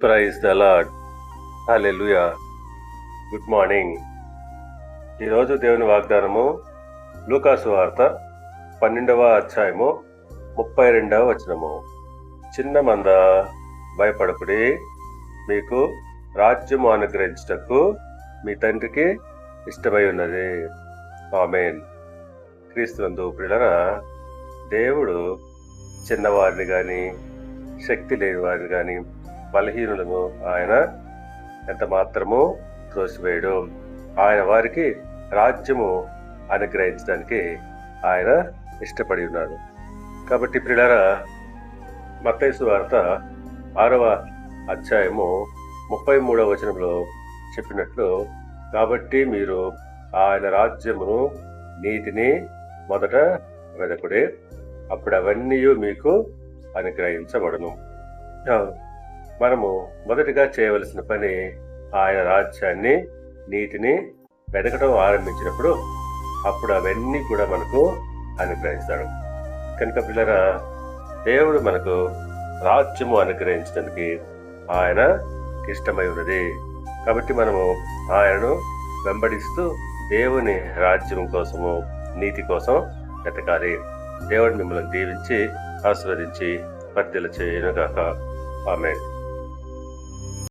Praise the Lord hallelujah good morning ఈరోజు దేవుని వాగ్దానము లూకాసు వార్త పన్నెండవ అధ్యాయము ముప్పై రెండవ వచనము. చిన్న మంద భయపడకుడి. మీకు రాజ్యము అనుగ్రహించటకు మీ తండ్రికి ఇష్టమై ఉన్నది. ఆమెన్. క్రీస్తునందు ప్రియులరా దేవుడు చిన్నవారిని కానీ శక్తి లేని వారిని కానీ బలహీనులను ఆయన ఎంత మాత్రము త్రోసివేయడు. ఆయన వారికి రాజ్యము అనుగ్రహించడానికి ఆయన ఇష్టపడి ఉన్నాడు. కాబట్టి ప్రియులారా మత్తైసు వార్త ఆరవ అధ్యాయము ముప్పై మూడవ వచనంలో చెప్పినట్లు కాబట్టి మీరు ఆయన రాజ్యమును నీతిని మొదట వెదకుడే అప్పుడు అవన్నీ మీకు అనుగ్రహించబడను. మనము మొదటిగా చేయవలసిన పని ఆయన రాజ్యాన్ని నీటిని వెతకడం ఆరంభించినప్పుడు అప్పుడు అవన్నీ కూడా మనకు అనుగ్రహిస్తాడు. కనుక పిల్లరా దేవుడు మనకు రాజ్యము అనుగ్రహించడానికి ఆయన ఇష్టమై ఉన్నది. కాబట్టి మనము ఆయనను వెంబడిస్తూ దేవుని రాజ్యం కోసము నీతి కోసం వెతకాలి. దేవుడు మిమ్మల్ని దీవించి ఆశీర్వదించి వర్తిల చేయనుగాక. ఆమె